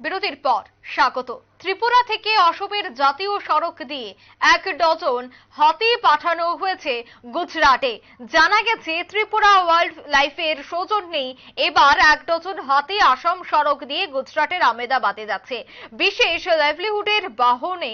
বিরতির পর স্বাগত। ত্রিপুরা থেকে অসমের জাতীয় সড়ক দিয়ে এক ডজন হাতি পাঠানো হয়েছে গুজরাটে। জানা গেছে, ত্রিপুরা ওয়াইল্ড লাইফের সৌজন্যেই এবার এক ডজন হাতি আসাম সড়ক দিয়ে গুজরাটের আমেদাবাদে যাচ্ছে। বিশেষ লাইভলিহুডের বাহনে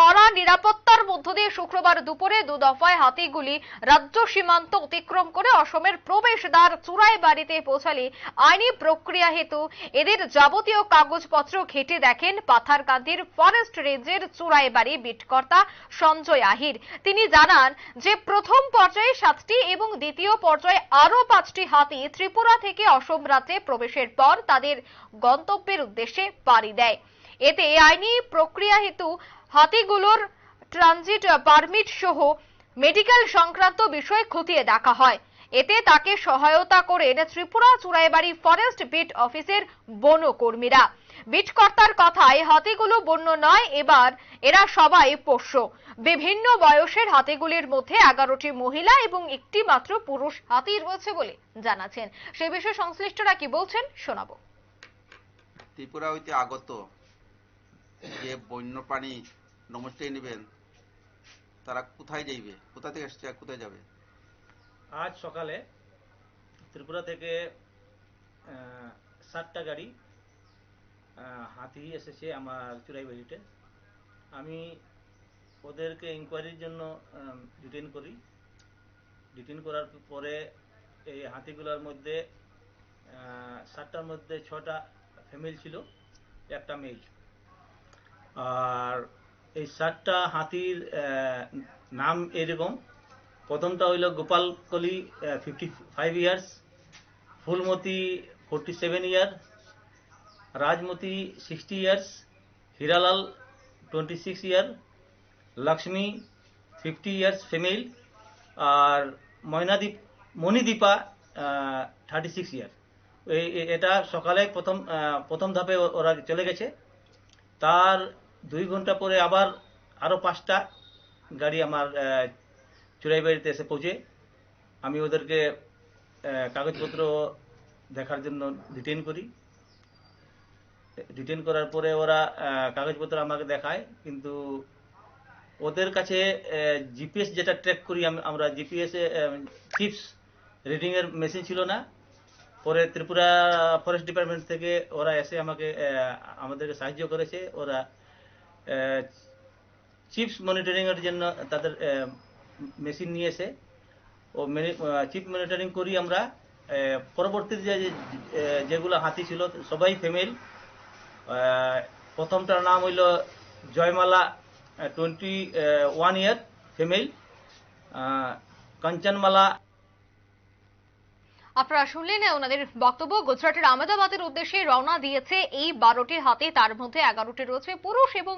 কড়া নিরাপত্তার মধ্য দিয়ে শুক্রবার দুপুরে দু দফায় হাতিগুলি রাজ্য সীমান্ত অতিক্রম করে অসমের প্রবেশদ্বার চূড়াই বাড়িতে পৌঁছালে আইনি প্রক্রিয়া হেতু এদের যাবতীয় কাগজপত্র ঘেটে দেখেন পাথারকান্দির ফরেস্ট রেঞ্জের চূড়ায় বাড়ি বিটকর্তা সঞ্জয় আহির। তিনি জানান যে, প্রথম পর্যায়ে সাতটি এবং দ্বিতীয় পর্যায়ে আরও পাঁচটি হাতি ত্রিপুরা থেকে অসম রাজ্যে প্রবেশের পর তাদের গন্তব্যের উদ্দেশ্যে পাড়ি দেয়। এতে আইনি প্রক্রিয়া হেতু হাতিগুলোর ট্রানজিট পারমিট সহ মেডিকেল সংক্রান্ত বিষয় খতিয়ে দেখা হয়। এতে তাকে সহায়তা করেন ত্রিপুরা চুরাইবাড়ি ফরেস্ট বিট অফিসের বনকর্মীরা। বিটকর্তার কথায় হাতিগুলো বন্য নয়, এবার এরা সবাই পোষ্য। বিভিন্ন বয়সের হাতিগুলির মধ্যে এগারোটি মহিলা এবং একটি মাত্র পুরুষ হাতি রয়েছে বলে জানাচ্ছেন। সে বিষয়ে সংশ্লিষ্টরা কি বলছেন, শোনাবো। ত্রিপুরা হইতে আগত যে বন্যপ্রাণী নমস্তে নেবেন। তারা কোথায় যাইবে? কোথা থেকে আর কোথায় যাবে? আজ সকালে ত্রিপুরা থেকে সাতটা গাড়ি হাতি এসেছে আমার চুরাইবাড়িতে। আমি ওদেরকে ইনকোয়ারির জন্য ডিটেন করি। ডিটেন করার পরে এই হাতিগুলোর মধ্যে সাতটার মধ্যে ছটা ফ্যামিলি ছিল, একটা মেয়ে আর এই সাতটা হাতির নাম এরকম। প্রথমটা হইল Gopal Kali fifty five years Phulmati forty seven year Rajmati sixty years Hiralal twenty six year Lakshmi fifty years female আর ময়নাদীপ, মণিদীপা থার্টি সিক্স ইয়ার এই এটা সকালে প্রথম প্রথম ধাপে ওরা চলে গেছে। তার দুই ঘণ্টা পরে আবার আরও পাঁচটা গাড়ি আমার আহ, চুরাইবাড়িতে এসে পৌঁছে। আমি ওদেরকে কাগজপত্র দেখার জন্য ডিটেন করি। ডিটেন করার পরে ওরা কাগজপত্র আমাকে দেখায় কিন্তু ওদের কাছে জিপিএস যেটা ট্র্যাক করি আমরা জিপিএস চিপস রিডিং এর মেশিন ছিল না। পরে ত্রিপুরা ফরেস্ট ডিপার্টমেন্ট থেকে ওরা এসে আমাকে আমাদেরকে সাহায্য করেছে। ওরা চিপস মনিটরিং এর জন্য তাদের মেশিন নিয়েছে। ও চিপ মনিটরিং করি আমরা। পরবর্তী যে- যেগুলো হাতি ছিল, সবাই ফিমেল প্রথমটার নাম হইল Jaimala twenty one year female Kanchanmala আপনারা শুনলেন ওনাদের বক্তব্য। গুজরাটের আহমেদাবাদের উদ্দেশ্যে রওনা দিয়েছে এই বারোটি হাতে। তার মধ্যে এগারোটি রয়েছে পুরুষ এবং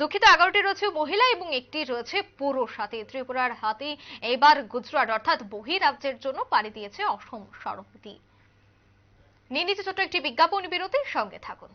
দুঃখিত, এগারোটি রয়েছে মহিলা এবং একটি রয়েছে পুরুষ হাতে। ত্রিপুরার হাতে এবার গুজরাট অর্থাৎ বহিরাজ্যের জন্য পাড়ি দিয়েছে অসম দিয়ে নিয়ে নিচ্ছে ছোট্ট একটি বিজ্ঞাপন বিরতির সঙ্গে থাকুন।